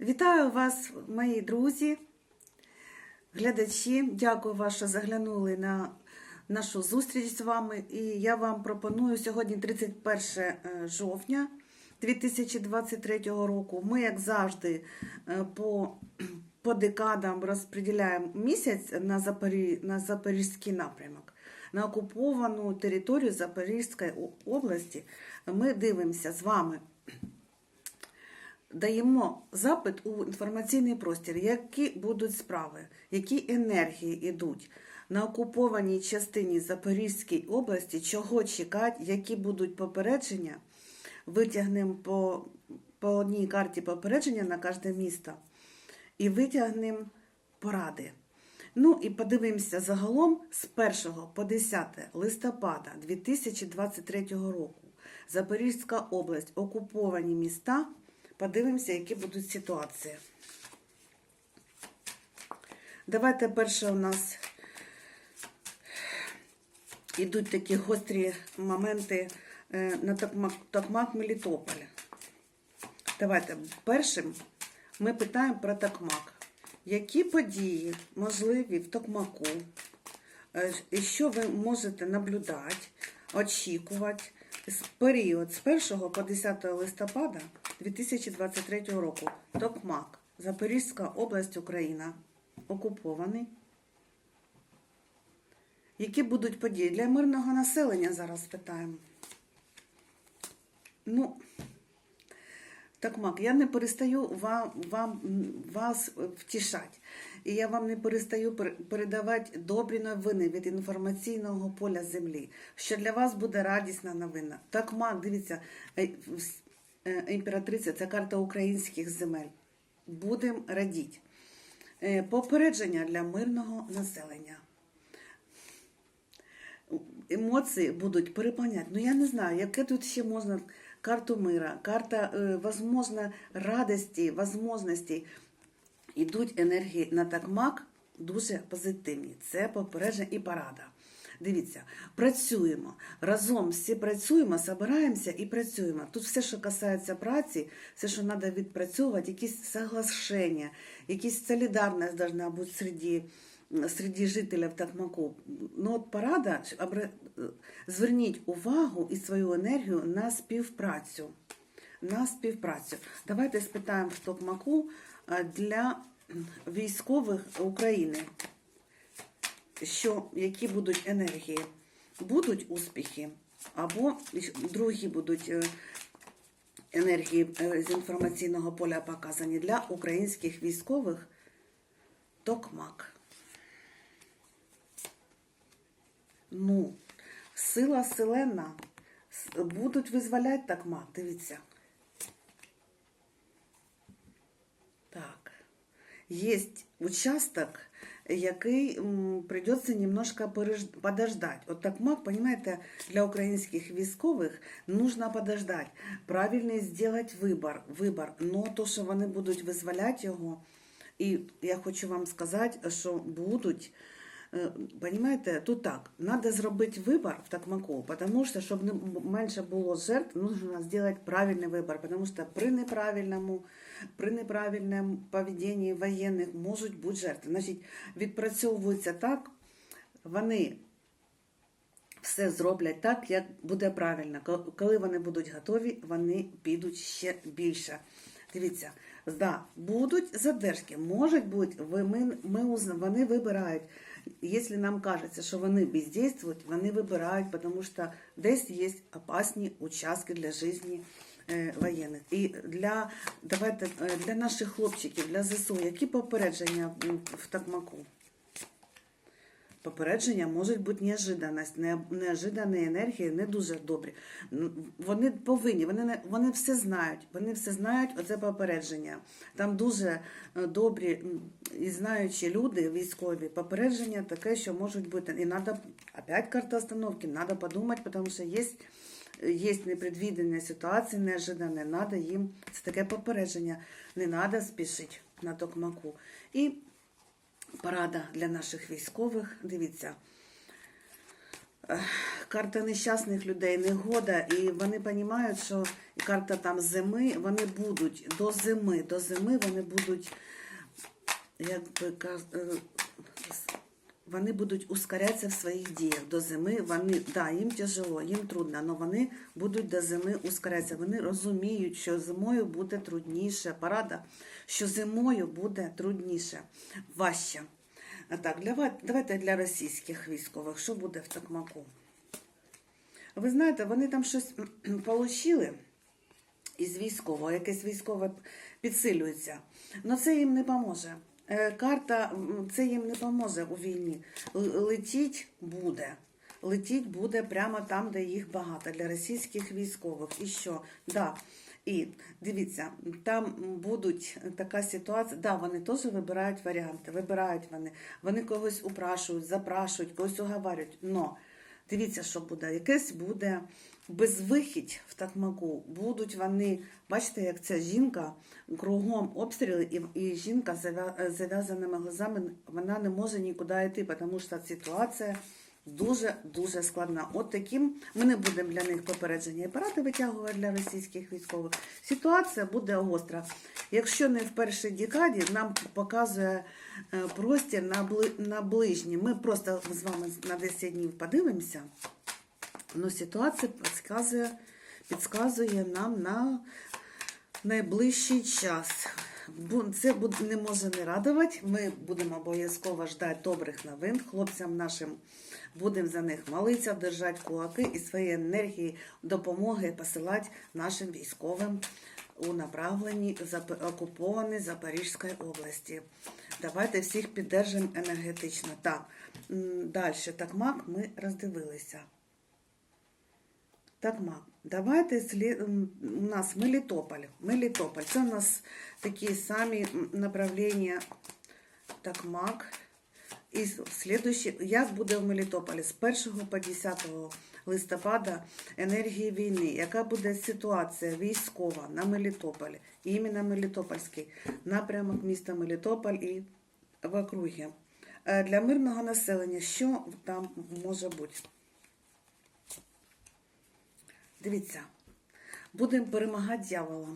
Вітаю вас, мої друзі, глядачі. Дякую вас, що заглянули на нашу зустріч з вами. І я вам пропоную сьогодні 31 е, жовтня 2023 року. Ми, як завжди, е, по, по декадам розподіляємо місяць на, Запорі... на Запорізький напрямок. На окуповану територію Запорізької області ми дивимося з вами даємо запит у інформаційний простір, які будуть справи, які енергії йдуть на окупованій частині Запорізької області, чого чекати, які будуть попередження. Витягнемо по, по одній карті попередження на кожне місто і витягнемо поради. Ну і подивимося загалом з 1 по 10 листопада 2023 року. Запорізька область, окуповані міста. Подивимося, які будуть ситуації. Давайте перше у нас йдуть такі гострі моменти е, на Токмак, Мелітополя. Давайте першим ми питаємо про Токмак. Які події можливі в Токмаку? Е, що ви можете наблюдати, очікувати з період з 1 по 10 листопада 2023 року. Токмак, Запорізька область, Україна. Окупований. Які будуть події для мирного населення? Зараз питаємо. Ну, Токмак, я не перестаю вам, вам, вас втішати. І я вам не перестаю передавати добрі новини від інформаційного поля землі, що для вас буде радісна новина. Токмак, дивіться, імператриця це карта українських земель. Будемо радіти. Попередження для мирного населення. Емоції будуть переповняти. Ну я не знаю, яке тут ще можна карту мира, карта, возможно, радості, возможностей. Ідуть енергії на такмак дуже позитивні. Це попередження і порада. Дивіться, працюємо разом всі працюємо, збираємося і працюємо. Тут все, що касається праці, все, що треба відпрацьовувати, якісь соглашення, якісь солідарність должна бути серед, серед жителів Такмаку. Ну от порада, зверніть увагу і свою енергію на співпрацю. На співпрацю. Давайте спитаємо в Токмаку для військових України що які будуть енергії, будуть успіхи, або другі будуть енергії з інформаційного поля показані для українських військових. Токмак. Ну, сила селена. Будуть визволяти токмак, дивіться. Так, є участок який придется немножко подождать. Вот так маг, понимаете, для украинских військових нужно подождать, правильно сделать вибор, выбор. Но то, що вони будуть визволяти його, і я хочу вам сказати, що будуть, понимаете, тут так, надо зробити вибор в Токмаку, потому что, щоб менше було жертв, нужно сделать правильный выбор, потому что при неправильному при неправильному поведінні воєнних можуть бути жертви. Значить, відпрацьовується так, вони все зроблять так, як буде правильно. Коли вони будуть готові, вони підуть ще більше. Дивіться, да, будуть задержки, можуть бути, ми, ми, вони вибирають. Якщо нам кажеться, що вони бездействуют, вони вибирають, тому що десь є опасні участки для життя Е, воєнних. І для давайте е, для наших хлопчиків, для ЗСУ, які попередження в Такмаку? Попередження можуть бути неожиданність, неожидані енергії не дуже добрі. Вони повинні, вони вони все знають. Вони все знають, оце попередження. Там дуже е, добрі і знаючі люди, військові, попередження таке, що можуть бути. І треба, опять карта остановки, треба подумати, тому що є є непредвідені ситуації, неожиданні, треба їм це таке попередження. Не треба спішити на токмаку. І порада для наших військових. Дивіться, карта нещасних людей, негода, і вони розуміють, що карта там зими, вони будуть до зими, до зими вони будуть, як би е, вони будуть ускорятися в своїх діях до зими. Вони да, їм тяжело, їм трудно, але вони будуть до зими ускорятися. Вони розуміють, що зимою буде трудніше. Порада, що зимою буде трудніше, важче. А так, для, давайте для російських військових, що буде в Токмаку? Ви знаєте, вони там щось отримали із військового, якесь військове підсилюється. Але це їм не поможе. Е, Карта це їм не поможе у війні. Летіть буде. Летіть буде прямо там, де їх багато, для російських військових. І що? Да. І дивіться, там будуть така ситуація. Да, вони теж вибирають варіанти, вибирають вони. Вони когось упрашують, запрашують, когось уговарюють. Но дивіться, що буде. Якесь буде безвихідь в Такмаку. Будуть вони, бачите, як ця жінка кругом обстріли, і, і жінка з зав'язаними глазами вона не може нікуди йти, тому що ситуація дуже дуже складна. От таким ми не будемо для них попередження і поради витягувати для російських військових. Ситуація буде гостра. Якщо не в першій декаді, нам показує е, простір на, бли, на ближній. Ми просто з вами на 10 днів подивимося. Ну, ситуація підказує, підказує нам на найближчий час. Це не може не радувати. Ми будемо обов'язково ждати добрих новин. Хлопцям нашим будемо за них молитися, держати кулаки і свої енергії, допомоги посилати нашим військовим у направленні окупованої Запорізької області. Давайте всіх піддержимо енергетично. Так, далі. Такмак ми роздивилися. Так, ма, давайте у нас Мелітополь. Мелітополь. Це у нас такі самі направлення Такмак. І слідуючі, як буде в Мелітополі з 1 по 10 листопада енергії війни, яка буде ситуація військова на Мелітополі, іменно Мелітопольський напрямок міста Мелітополь і в округі. Е, Для мирного населення, що там може бути? Дивіться, будемо перемагати дьявола.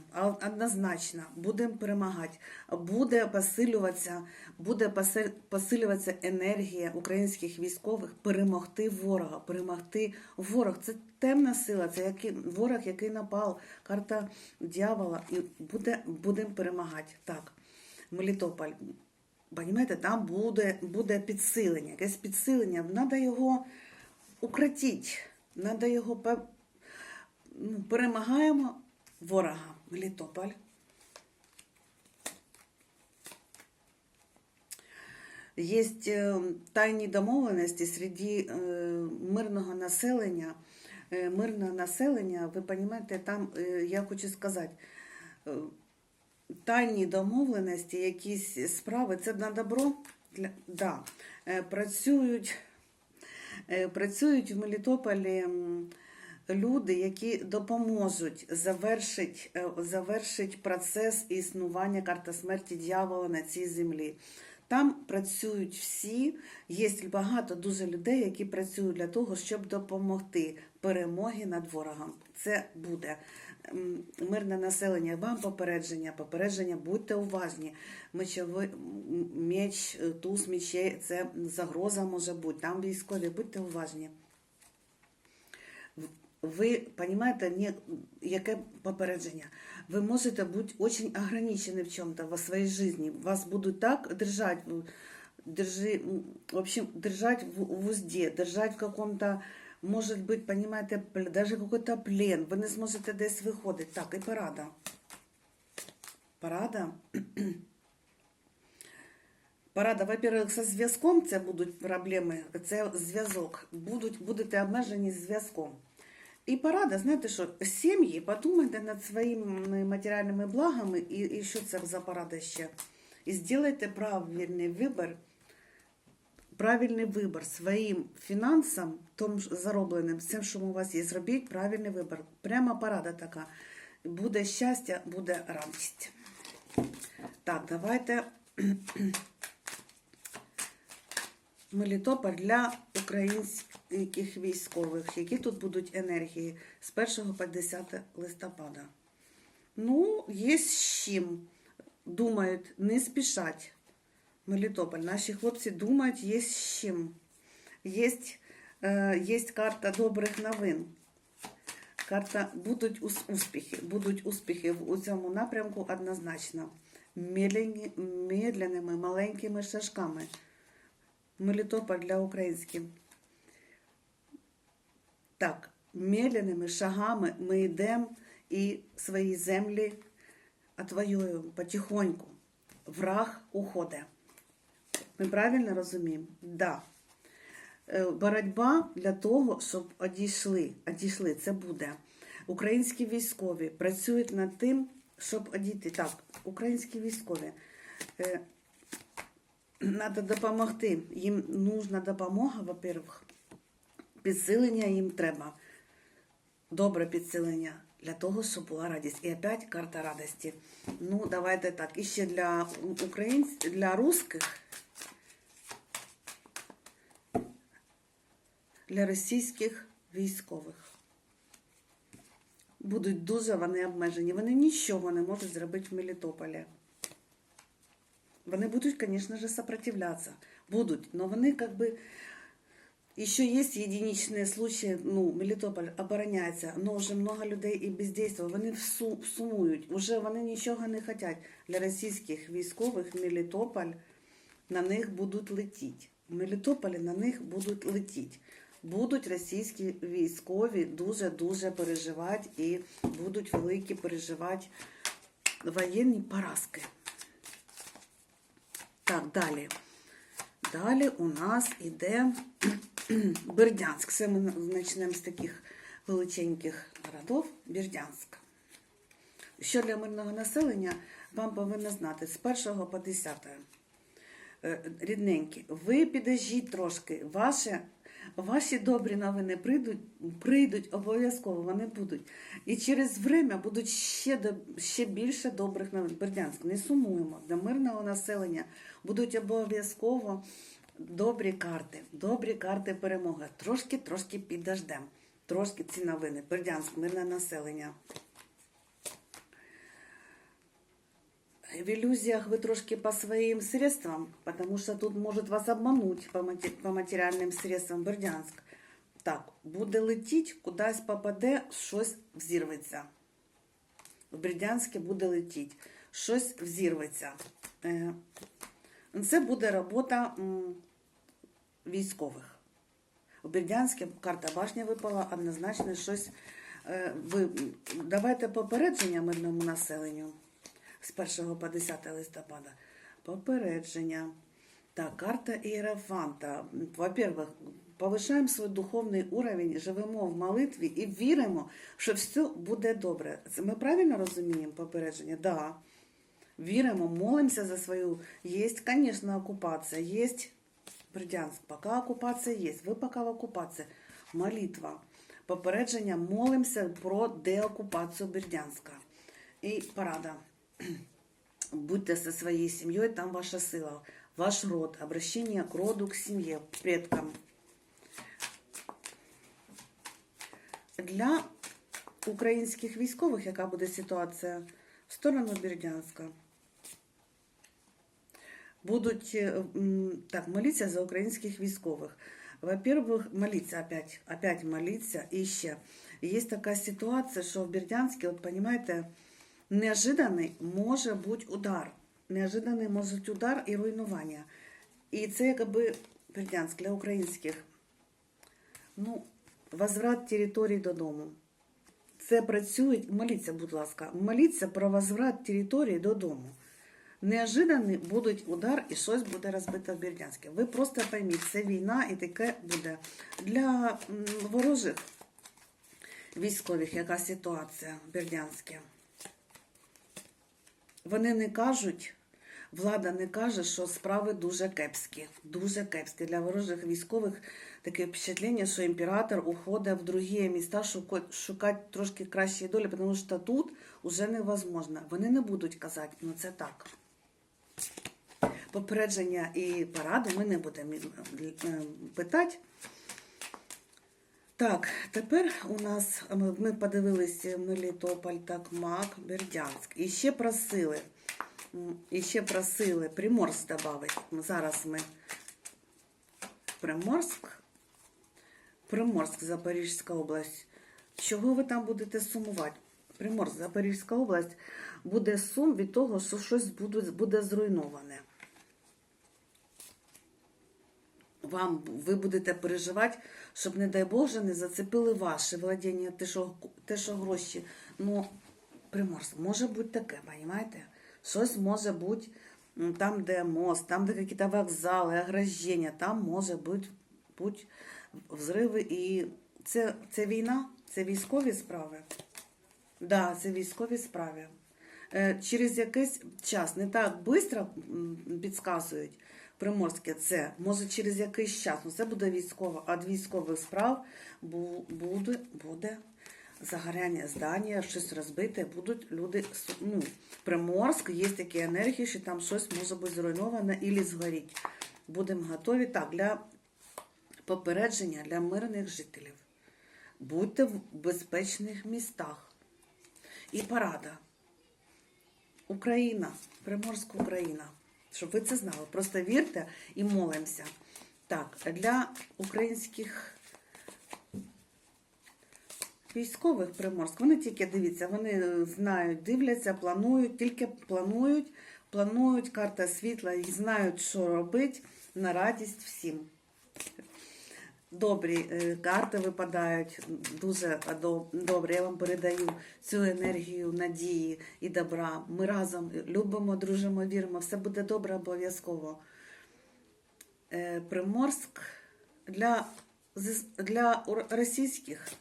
Однозначно, будемо перемагати. Буде посилюватися, буде посилюватися енергія українських військових перемогти ворога, перемогти ворог. Це темна сила, це який, ворог, який напав, карта дьявола. І буде, будемо перемагати. Так, Мелітополь. Понімаєте, там буде, буде підсилення, якесь підсилення. Треба його укротити, треба його перемагаємо ворога Мелітополь. Є е, тайні домовленості серед е, мирного населення. Е, Мирне населення, ви розумієте, там, я хочу сказати, тайні домовленості, якісь справи, це на добро. Для, да, працюють, працюють в Мелітополі люди, які допоможуть завершити, е, завершить процес існування карта смерті дьявола на цій землі. Там працюють всі, є багато дуже людей, які працюють для того, щоб допомогти перемоги над ворогом. Це буде мирне населення. Вам попередження, попередження, будьте уважні. Мечовий меч, туз мечей, це загроза може бути. Там військові, будьте уважні. Ви розумієте, ні, яке попередження? Ви можете бути дуже ограничені в чому-то в своїй житті. Вас будуть так держать, держи, в общем, держать в, в узде, держать в каком-то, может быть, понимаете, даже какой-то плен. Ви не зможете десь виходити. Так, і порада. Порада. Порада, во-первых, со зв'язком це будуть проблеми, це зв'язок. Будуть, будете обмежені зв'язком. І порада, знаєте що, сім'ї, подумайте над своїми матеріальними благами, і, і що це за порада ще. І зробайте правильний вибір, правильний вибір своїм фінансам, том ж заробленим, цим, що у вас є, зробіть правильний вибір. Прямо порада така. Буде щастя, буде радість. Так, давайте Мелітополь для українських військових, які тут будуть енергії з 1 по 10 листопада. Ну, є з чим. Думають, не спішать. Мелітополь. Наші хлопці думають, є з чим. Є, е, є карта добрих новин. Карта будуть успіхи. Будуть успіхи в- у цьому напрямку однозначно. Медленними, маленькими шажками. Мелітополь для українських. Так, медленними шагами ми йдемо і свої землі отвоюємо потихоньку. Враг уходить. Ми правильно розуміємо? Да. Е, Боротьба для того, щоб одійшли, одійшли, це буде. Українські військові працюють над тим, щоб одійти. Так, українські військові. Треба допомогти. Їм нужна допомога, во-первых. Підсилення їм треба. Добре підсилення для того, щоб була радість. І опять карта радості. Ну, давайте так. І ще для українців, для русських, для російських військових. Будуть дуже вони обмежені. Вони нічого не можуть зробити в Мелітополі. Вони будуть, звісно ж, сопротивляться. Будуть, но вони бы еще есть единичные случаи, ну, Мелітополь обороняється, но вже много людей і бездействує. Вони всу, сумують, уже вони нічого не хочуть. Для російських військових Мелітополь на них будуть летіти. В Мелітополі на них будуть летіти. Будуть російські військові дуже-дуже переживати і будуть великі переживати воєнні поразки. Так, далі. Далі у нас іде Бердянськ. Це ми почнемо з таких величеньких городов. Бердянськ. Що для мирного населення вам повинно знати з 1 по 10. Е, Рідненькі, ви підожіть трошки. Ваші, ваші добрі новини прийдуть, прийдуть обов'язково, вони будуть. І через время будуть ще, ще більше добрих новин. Бердянськ, не сумуємо. Для мирного населення будуть обов'язково добрі карти, добрі карти перемоги. Трошки, трошки підождемо. Трошки ці новини. Бердянськ, мирне населення. В иллюзиях вы трошки по своим средствам, потому что тут может вас обмануть по, мате- по матеріальним средствам Бердянськ. Так, буде летіть, кудись попаде, щось взірветься. В Бердянське буде летіть, щось взірветься. Це буде робота військових. У Бердянське карта башня випала, однозначно щось. е, Ви, давайте попередження мирному населенню з 1 по 10 листопада. Попередження. Так, карта Іерофанта. Во-первых, повишаємо свій духовний уровень, живемо в молитві і віримо, що все буде добре. Ми правильно розуміємо попередження? Да. Віримо, молимося за свою. Є, звісно, окупація, є Бердянськ, поки окупація є. Ви поки в окупації. Молитва. Попередження молимося про деокупацію Бердянська. І порада. Будьте со своей семьей, там ваша сила, ваш род, обращение к роду, к семье, к предкам. Для українських військових, яка буде ситуація в сторону Бердянська, будуть е, так, моліться за українських військових. Во-первых, молиться опять, опять молиться. І ще є така ситуація, що в Бердянську, от понимаете, неожиданий може бути удар. Неожиданий може бути удар і руйнування. І це якби Бердянськ для українських. Ну, возврат територій додому. Це працює, моліться, будь ласка, моліться про возврат території додому. Неожиданий будуть удар і щось буде розбито в Бердянське. Ви просто пойміть, це війна і таке буде. Для ворожих військових яка ситуація в Бердянське? Вони не кажуть, влада не каже, що справи дуже кепські. Дуже кепські. Для ворожих військових таке впечатлення, що імператор уходить в другі міста шукати трошки кращої долі, тому що тут уже невозможно. Вони не будуть казати, ну це так. попередження і паради ми не будемо питати. Так, тепер у нас ми подивилися Мелітополь, Такмак, Бердянськ. І ще просили, і ще просили Приморськ додати. Зараз ми Приморськ, Приморськ, Запорізька область. Чого ви там будете сумувати? Приморськ, Запорізька область буде сум від того, що щось буде, буде зруйноване. Вам ви будете переживати, щоб, не дай Боже, не зацепили ваше владіння, те, що, те, що гроші. Ну, Приморськ, може бути таке, розумієте? Щось може бути там, де мост, там, де якісь вокзали, ограждення, там може бути, бути взриви. І це, це війна, це військові справи. Да, це військові справи. Е, Через якийсь час не так швидко підказують приморське це, може через якийсь час, ну це буде військово, а від військових справ бу- буде, буде загоряння здання, щось розбите, будуть люди. Ну, Приморськ, є такі енергії, що там щось може бути зруйноване і згоріть. Будемо готові так для попередження для мирних жителів. Будьте в безпечних містах. І парада. Україна, Приморська Україна. Щоб ви це знали. Просто вірте і молимося. Так, для українських військових Приморськ, вони тільки дивіться, вони знають, дивляться, планують, тільки планують, планують карта світла і знають, що робити на радість всім. Добрі е, карти випадають, дуже добре. Я вам передаю цю енергію надії і добра. Ми разом любимо, дружимо, віримо. Все буде добре обов'язково. Е, Приморськ для, для російських.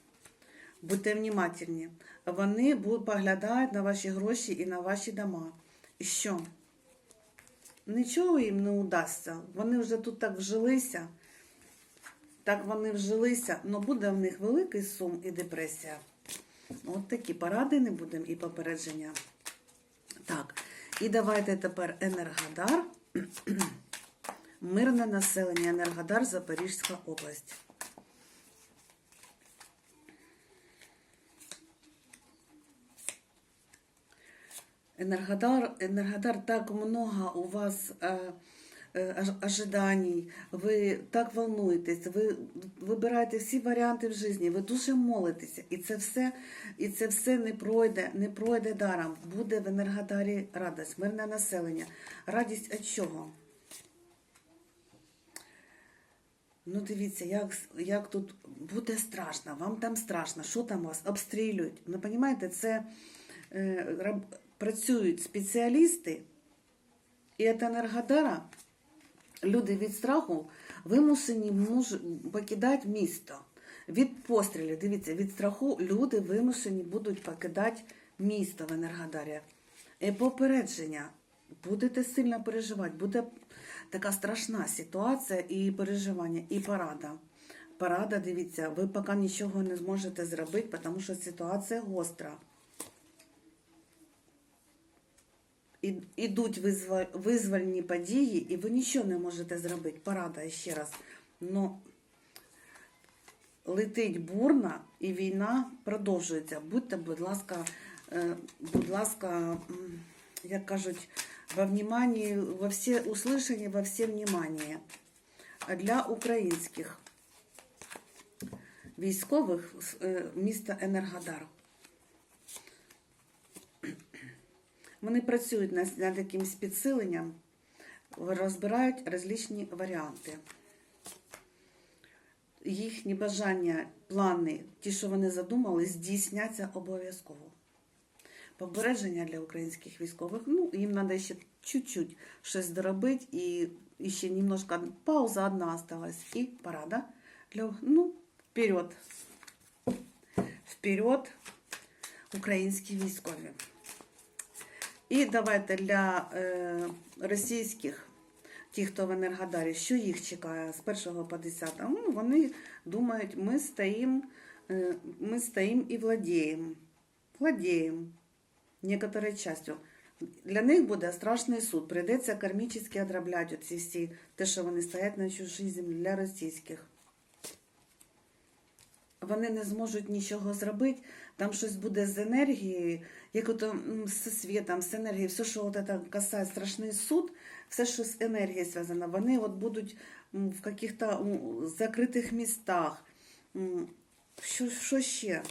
Будьте внимательні. Вони поглядають на ваші гроші і на ваші дома. І що? Нічого їм не удасться. Вони вже тут так вжилися. Так вони вжилися, але буде в них великий сум і депресія. От такі поради не будемо і попередження. Так, і давайте тепер Енергодар. Мирне населення Енергодар, Запорізька область. Энергодар, Энергодар, так много у вас э, э, ож- ожиданий, ви так волнуєтесь, ви вибираєте всі варіанти в житті, ви дуже молитеся, і це все, і це все не пройде, не пройде даром. Буде в Енергодарі радість, мирне населення. Радість від чого? Ну, дивіться, як, як тут буде страшно, вам там страшно, що там вас обстрілюють. Ну, розумієте, це е, раб- працюють спеціалісти, і від Енергодара люди від страху вимушені покидати місто. Від пострілів, дивіться, від страху люди вимушені будуть покидати місто в Енергодарі. І попередження. Будете сильно переживати, буде така страшна ситуація і переживання, і парада. Парада, дивіться, ви поки нічого не зможете зробити, тому що ситуація гостра. І- Ідуть визвольні події, і ви нічого не можете зробити. Парада ще раз. Ну, летить бурна і війна продовжується. Будьте, будь ласка, будь ласка, як кажуть, во внимании, во все услышання, во внимание. А Для українських військових е, міста Енергодар. Вони працюють над, якимось підсиленням, розбирають розличні варіанти. Їхні бажання, плани, ті, що вони задумали, здійсняться обов'язково. Попередження для українських військових, ну, їм треба ще чуть-чуть щось доробити, і, і ще немножко пауза одна осталась, і парада для, ну, вперед. Вперед, українські військові. І давайте для е, російських, ті, хто в Енергодарі, що їх чекає з 1 по 10? Ну, вони думають, ми стоїмо, е, ми стоїм і владіємо. Владіємо некоторою частю. Для них буде страшний суд. Прийдеться кармічно одробляти оці всі, те, що вони стоять на чужій землі для російських. Вони не зможуть нічого зробити. Там щось буде з енергією, як ото з світом, з енергією, все, що от це касає страшний суд, все, що з енергією зв'язано, вони от будуть в каких-то закритих містах. Що, що ще?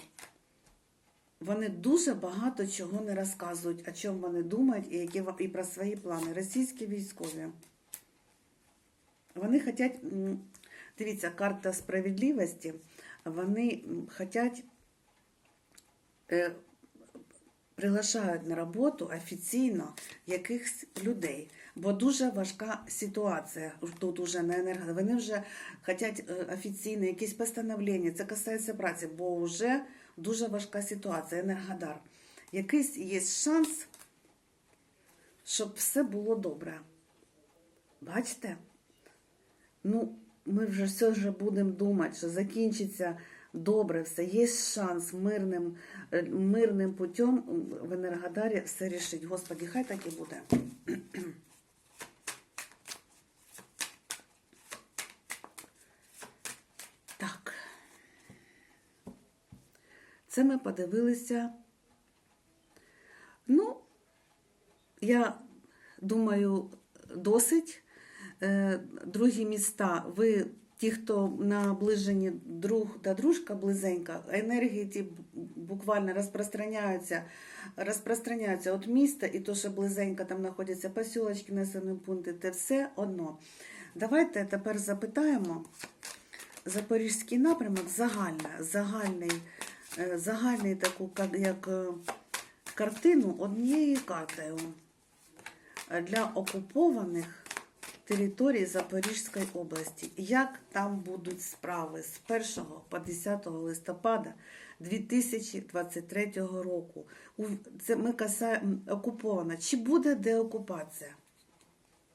Вони дуже багато чого не розказують, о чому вони думають і, які, і про свої плани. Російські військові. Вони хочуть, дивіться, карта справедливості, вони хочуть, е, приглашають на роботу офіційно якихось людей. Бо дуже важка ситуація тут уже на енерго. Вони вже хочуть е, офіційно якісь постановлення. Це касається праці, бо вже дуже важка ситуація. Енергодар. Якийсь є шанс, щоб все було добре. Бачите? Ну, ми вже все вже будемо думати, що закінчиться добре все. Є шанс мирним, е, мирним путем в Енергодарі все рішить. Господи, хай так і буде. Так. Це ми подивилися. Ну, я думаю, досить. Е, Другі міста, ви, ті, хто наближені друг та дружка близенька, енергії ті буквально розпространяються, розпространяються від міста, і то, що близенько там знаходяться посілочки, населені пункти, це все одно. Давайте тепер запитаємо. Запорізький напрямок загальна, загальний, е, загальний таку як е, картину однією картою для окупованих територій Запорізької області. Як там будуть справи з 1 по 10 листопада 2023 року? Це ми касаємо окупована. Чи буде деокупація?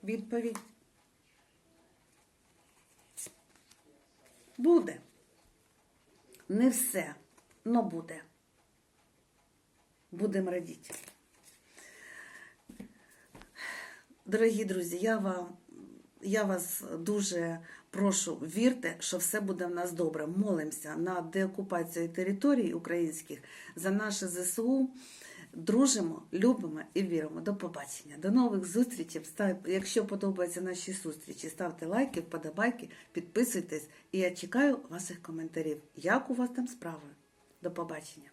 Відповідь Буде. Не все, но буде. Будемо радіти. Дорогі друзі, я вам, я вас дуже прошу, вірте, що все буде в нас добре. Молимося на деокупацію територій українських за наше ЗСУ. Дружимо, любимо і віримо. До побачення. До нових зустрічей. Якщо подобаються наші зустрічі, ставте лайки, вподобайки, підписуйтесь. І я чекаю ваших коментарів. Як у вас там справи? До побачення.